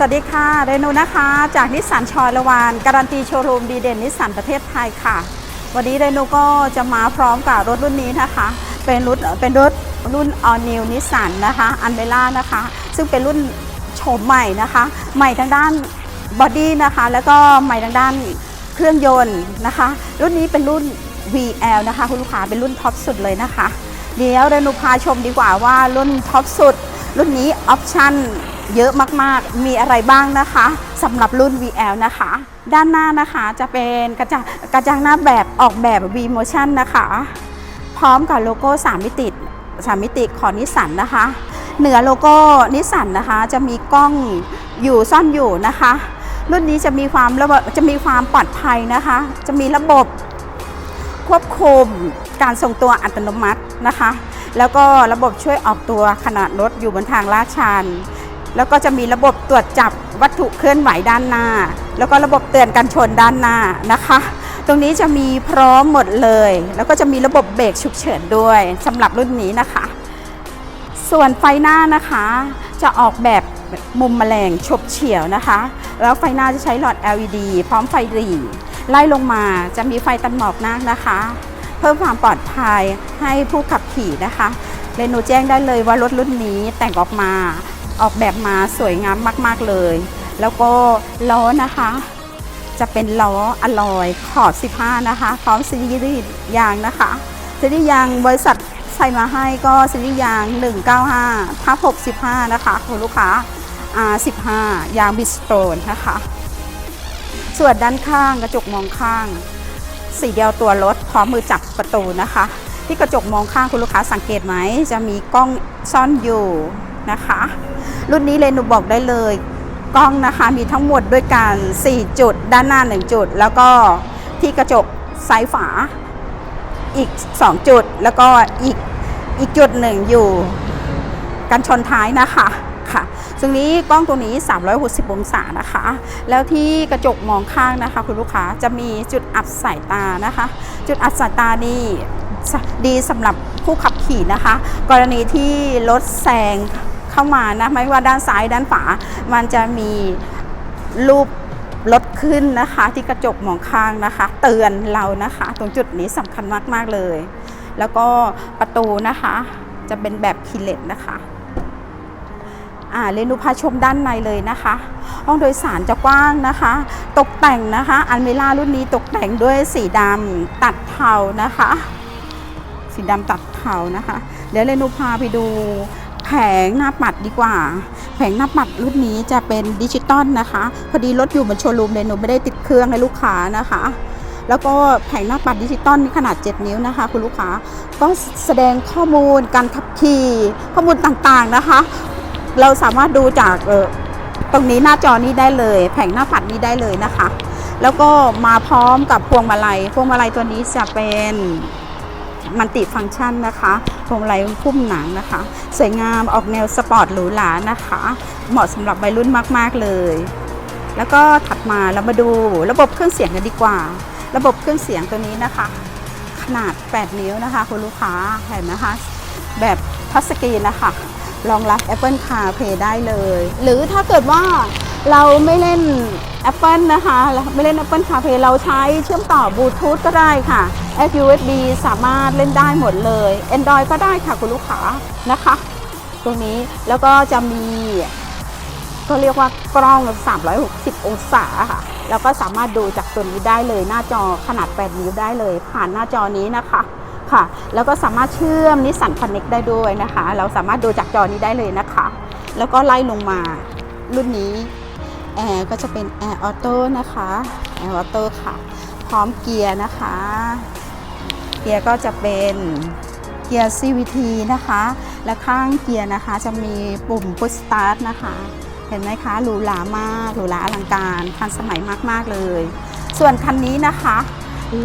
สวัสดีค่ะ เรนูนะคะ จากนิสสันชอยละวานการันตีโชว์รูมดีเด่นนิสสันประเทศไทยค่ะ วันนี้เรนูก็จะมาพร้อมกับรถรุ่นนี้นะคะ เป็นรถเป็นรถรุ่น all new นิสสันนะคะอันเบล่านะคะ ซึ่งเป็นรุ่นโฉมใหม่นะคะ ใหม่ทางด้านบอดี้นะคะ แล้วก็ใหม่ทางด้านเครื่องยนต์นะคะ รุ่นนี้เป็นรุ่น VL นะคะ คุณลูกค้าเป็นรุ่นท็อปสุดเลยนะคะ เดี๋ยวเรนูพาชมดีกว่าว่ารุ่นท็อปสุด รุ่นนี้ออปชั่น เยอะมากๆ มีอะไรบ้างนะคะสำหรับรุ่น VL นะคะ ด้านหน้านะคะจะเป็นกระจังกระจังหน้าแบบออกแบบ V Motion นะคะ พร้อมกับโลโก้ 3 มิติ3มิติของนิสสันนะคะ เหนือโลโก้นิสสันนะคะ จะมีกล้องอยู่ซ่อนอยู่นะคะ รุ่นนี้จะมีความระบบจะมีความปลอดภัยนะคะ จะมีระบบควบคุมการทรงตัวอัตโนมัตินะคะ แล้วก็ระบบช่วยออกตัวขณะรถอยู่บนทางลาดชัน แล้วก็จะมีระบบตรวจจับวัตถุเคลื่อนไหวด้านหน้า แล้วก็ระบบเตือนการชนด้านหน้านะคะ ตรงนี้จะมีพร้อมหมดเลย แล้วก็จะมีระบบเบรกฉุกเฉินด้วยสำหรับรุ่นนี้นะคะ ส่วนไฟหน้านะคะ จะออกแบบมุมแมลงฉบเฉียวนะคะ แล้วไฟหน้าจะใช้หลอด LED พร้อมไฟหรี่ไล่ลงมาจะมีไฟตันหมอกหน้านะคะ เพิ่มความปลอดภัยให้ผู้ขับขี่นะคะเรนูแจ้งได้เลยว่ารถรุ่นนี้แต่งออกมา ออกแบบมาสวยงามมาก ๆ เลย แล้วก็ล้อนะคะ จะเป็นล้ออลอยขอบ 15 นะคะ พร้อมซีรีส์ยางนะคะซีรีส์ยางบริษัทใส่มาให้ก็ซีรีส์ยาง 195ทับ65 นะคะคุณลูกค้า R15 ยางบิสโตนนะคะ ส่วนด้านข้างกระจกมองข้าง สีเดียวตัวรถพร้อมมือจับประตูนะคะ ที่กระจกมองข้างคุณลูกค้าสังเกตไหม จะมีกล้องซ่อนอยู่ นะคะ รุ่นนี้เลยหนูบอกได้เลยกล้องนะคะมีทั้งหมดด้วยกัน 4 จุด ด้านหน้า 1 จุด แล้วก็ที่กระจกซ้ายฝาอีก 2 จุด แล้วก็อีกอีกจุดหนึ่งอยู่ กันชนท้ายนะคะค่ะตรงนี้กล้องตัวนี้ 360 องศานะคะ แล้วที่กระจกมองข้างนะคะ คุณลูกค้าจะมีจุดอับสายตานะคะ จุดอับสายตานี่ดีสำหรับผู้ขับขี่นะคะ กรณีที่รถแซง เข้ามานะไม่ว่าด้านซ้ายด้านขวามันจะมีรูปรถขึ้นนะคะที่กระจกมองข้างนะคะ เตือนเรานะคะ ตรงจุดนี้สำคัญมาก ๆ เลย แล้วก็ประตูนะคะจะเป็นแบบคีเลตนะคะอ่าเรนูพาชมด้านในเลยนะคะ ห้องโดยสารจะกว้างนะคะ ตกแต่งนะคะ อันเมล่ารุ่นนี้ตกแต่งด้วยสีดำตัดเทานะคะ สีดำตัดเทานะคะ เดี๋ยวเรนูพาไปดู แผงหน้าปัดดีกว่า แผงหน้าปัดรุ่นนี้จะเป็นดิจิตอลนะคะ พอดีรถอยู่บนโชว์รูมเรนูไม่ได้ติดเครื่องให้ลูกค้านะคะ แล้วก็แผงหน้าปัดดิจิตอลนี่ขนาด 7 นิ้วนะคะ คุณลูกค้าก็แสดงข้อมูลการขับขี่ข้อมูลต่างๆนะคะ เราสามารถดูจากตรงนี้หน้าจอนี้ได้เลย แผงหน้าปัดนี้ได้เลยนะคะ แล้วก็มาพร้อมกับพวงมาลัย พวงมาลัยตัวนี้จะเป็น มัลติฟังก์ชันนะคะพวงมาลัยพุ่มหนังนะคะ สวยงามออกแนวสปอร์ตหรูหรานะคะ เหมาะสำหรับวัยรุ่นมากๆเลย แล้วก็ถัดมาเรามาดูระบบเครื่องเสียงกันดีกว่า ระบบเครื่องเสียงตัวนี้นะคะ ขนาด 8 นิ้วนะคะ คุณลูกค้าเห็นนะคะ แบบทัชสกรีนนะคะรองรับ Apple CarPlay ได้เลย หรือถ้าเกิดว่า เราไม่เล่น Apple นะคะไม่เล่น Apple CarPlay เราใช้เชื่อมต่อบลูทูธก็ได้ค่ะ App USB สามารถเล่นได้หมดเลย Android ก็ได้ค่ะคุณลูกค้านะคะ ตรงนี้แล้วก็จะมี ก็เรียกว่ากล้อง 360 องศาค่ะ แล้วก็สามารถดูจากตัวนี้ได้เลย หน้าจอขนาด 8 นิ้วได้เลย ผ่านหน้าจอนี้นะคะค่ะ แล้วก็สามารถเชื่อมนิสสันคอนเน็กได้ด้วยนะคะ เราสามารถดูจากจอนี้ได้เลยนะคะ แล้วก็ไล่ลงมารุ่นนี้ แอร์ก็จะเป็นแอร์ออโต้นะคะแอร์ออโต้ค่ะ พร้อมเกียร์นะคะ เกียร์ก็จะเป็นเกียร์ CVT นะคะ และข้างเกียร์นะคะจะมีปุ่ม push start นะคะ เห็นไหมคะหรูหรามากหรูหราอลังการทันสมัยมาก ๆ เลย ส่วนคันนี้นะคะ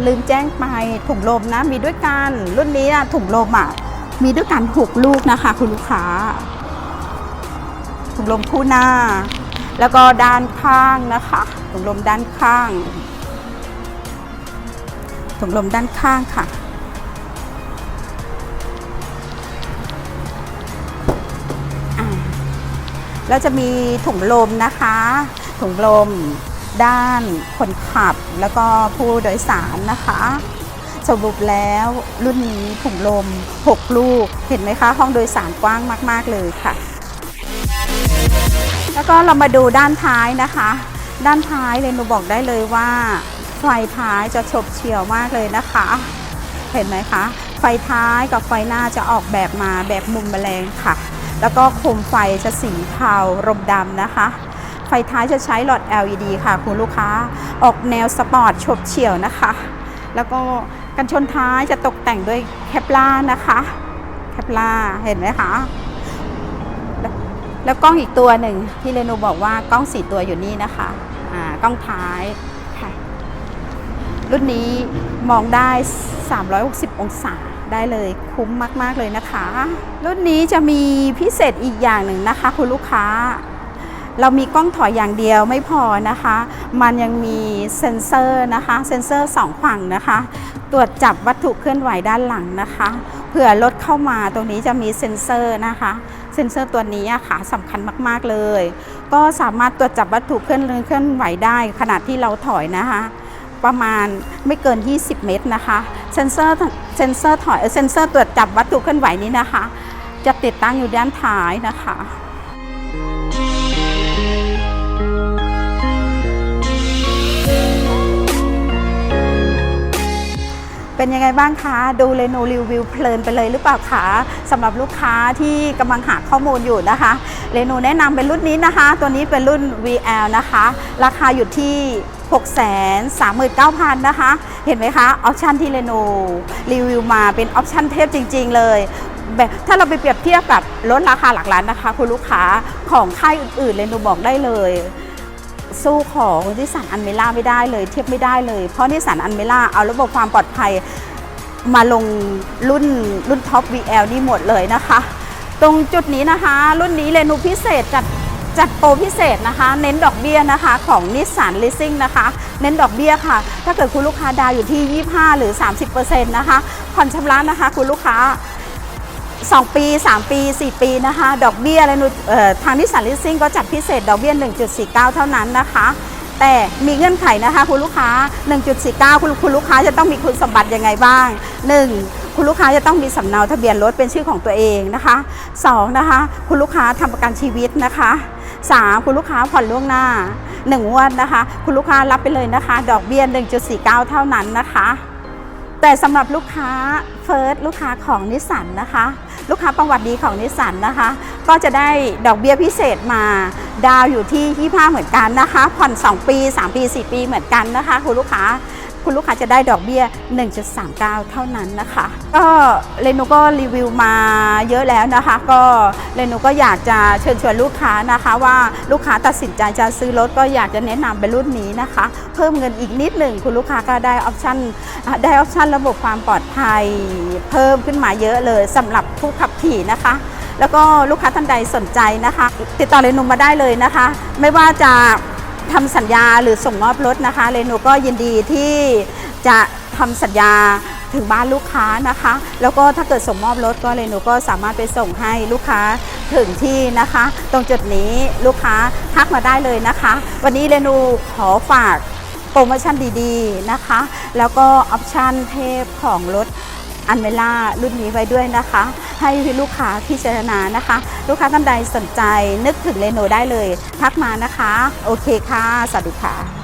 ลืมแจ้งไปถุงลมนะ มีด้วยกันรุ่นนี้นะถุงลมอะมีด้วยกันหกลูกนะคะ คุณลูกค้าถุงลมคู่หน้า แล้วก็ด้านข้างนะคะถุงลมด้านข้างถุงลมด้านข้างค่ะ แล้วจะมีถุงลมนะคะ ถุงลมด้านคนขับแล้วก็ผู้โดยสารนะคะสรุปแล้วรุ่นนี้ถุงลม 6 ลูก เห็นไหมคะ ห้องโดยสารกว้างมาก ๆ เลยค่ะ แล้วก็เรามาดูด้านท้ายนะคะ ด้านท้ายเรนูบอกได้เลยว่า ไฟท้ายจะฉบเฉี่ยวมากเลยนะคะ เห็นไหมคะ ไฟท้ายกับไฟหน้าจะออกแบบมาแบบมุมแมลงค่ะ แล้วก็โคมไฟจะสีเทารมดำนะคะ ไฟท้ายจะใช้หลอด LED ค่ะคุณลูกค้า ออกแนวสปอร์ตฉบเฉี่ยวนะคะ แล้วก็กันชนท้ายจะตกแต่งด้วยแคปลานะคะ แคปลาเห็นไหมคะ แล้วกล้องอีกตัวหนึ่งที่เรนูบอกว่ากล้องสี่ตัวอยู่นี่นะคะอ่ากล้องท้ายค่ะรุ่นนี้มองได้ 360 องศาได้เลยคุ้มมาก ๆ เลยนะคะ รุ่นนี้จะมีพิเศษอีกอย่างหนึ่งนะคะ คุณลูกค้า เรามีกล้องถอยอย่างเดียวไม่พอนะคะ มันยังมีเซ็นเซอร์นะคะเซ็นเซอร์สองฝั่งนะคะ ตรวจจับวัตถุเคลื่อนไหวด้านหลังนะคะ เผื่อรถเข้ามาตรงนี้จะมีเซ็นเซอร์นะคะ เซ็นเซอร์ตัวนี้ค่ะสำคัญมากๆเลย ก็สามารถตรวจจับวัตถุเคลื่อนเคลื่อนไหวได้ขณะที่เราถอยนะคะ ประมาณไม่เกิน 20 เมตรนะคะเซ็นเซอร์เซ็นเซอร์ถอยเอ่อเซ็นเซอร์ตรวจจับวัตถุเคลื่อนไหวนี้นะคะ จะติดตั้งอยู่ด้านท้ายนะคะ เป็นยังไงบ้างคะ ดูเรนูรีวิวเพลินไปเลยหรือเปล่าคะสำหรับลูกค้าที่กำลังหาข้อมูลอยู่นะคะเรนูแนะนำเป็นรุ่นนี้นะคะ ตัวนี้เป็นรุ่น VL นะคะ ราคาอยู่ที่639,000 นะคะ เห็นไหมคะ ออปชันที่เรนูรีวิวมาเป็นออปชันเทพจริง ๆ เลยแบบถ้าเราไปเปรียบเทียบกับรถราคาหลักล้านนะคะ คุณลูกค้าของค่ายอื่นๆเรนูบอกได้เลย สู้ของนิสสันอันเมล่าไม่ได้เลย เทียบไม่ได้เลย เพราะนิสสันอันเมล่าเอาระบบความปลอดภัยมาลงรุ่นรุ่นท็อป VL นี่หมดเลยนะคะ ตรงจุดนี้นะคะ รุ่นนี้เรนูพิเศษจัดจัดโปรพิเศษนะคะ เน้นดอกเบี้ยนะคะของนิสสันลิสซิ่งนะคะ เน้นดอกเบี้ยค่ะ ถ้าเกิดคุณลูกค้าดาวอยู่ที่ 25 หรือ 30%นะคะผ่อนชำระนะคะ คุณลูกค้า 2 ปี 3 ปี 4 ปีนะคะ ดอกเบี้ยอะไรนูทางนิสสันลิสซิ่งก็จัดพิเศษดอกเบี้ย 1.49 เท่านั้นนะคะ แต่มีเงื่อนไขนะคะคุณลูกค้า 1.49 คุณคุณลูกค้าจะต้องมีคุณสมบัติยังไงบ้าง 1. คุณลูกค้าจะต้องมีสำเนาทะเบียนรถเป็นชื่อของตัวเองนะคะ 2. นะคะ คุณลูกค้าทำประกันชีวิตนะคะ 3. คุณลูกค้าผ่อนล่วงหน้า1งวดนะคะ คุณลูกค้ารับไปเลยนะคะ ดอกเบี้ย 1.49 เท่านั้นนะคะ แต่สำหรับลูกค้าเฟิร์สลูกค้าของนิสสันนะคะ ลูกค้าประวัติดีของนิสสันนะคะ ก็จะได้ดอกเบี้ยพิเศษมา ดาวอยู่ที่25เหมือนกันนะคะ ผ่อน 2 ปี 3 ปี 4 ปีเหมือนกันนะคะ คุณลูกค้า คุณลูกค้าจะได้ดอกเบี้ย 1.39 เท่านั้นนะคะ ก็เรนูก็รีวิวมาเยอะแล้วนะคะ ก็เรนูก็อยากจะเชิญชวนลูกค้านะคะ ว่าลูกค้าตัดสินใจจะซื้อรถก็อยากจะแนะนำเป็นรุ่นนี้นะคะ เพิ่มเงินอีกนิดหนึ่งคุณลูกค้าก็ได้ออปชั่นได้ออปชั่นระบบความปลอดภัย เพิ่มขึ้นมาเยอะเลยสำหรับผู้ขับขี่นะคะแล้วก็ลูกค้าท่านใดสนใจนะคะ ติดต่อเรนูมาได้เลยนะคะ ไม่ว่าจะ ทำสัญญาหรือส่งมอบรถนะคะเรนูก็ยินดีที่จะทำสัญญาถึงบ้านลูกค้านะคะ แล้วก็ถ้าเกิดส่งมอบรถก็เรนูก็สามารถไปส่งให้ลูกค้าถึงที่นะคะ ตรงจุดนี้ลูกค้าทักมาได้เลยนะคะ วันนี้เรนูขอฝากโปรโมชั่นดีๆนะคะ แล้วก็ออปชั่นเทพของรถ อันเวล่ารุ่นนี้ไว้ด้วยนะคะ ให้ลูกค้าพิจารณานะคะ ลูกค้าท่านใดสนใจนึกถึงเรโนได้เลย ทักมานะคะ โอเคค่ะ สวัสดีค่ะ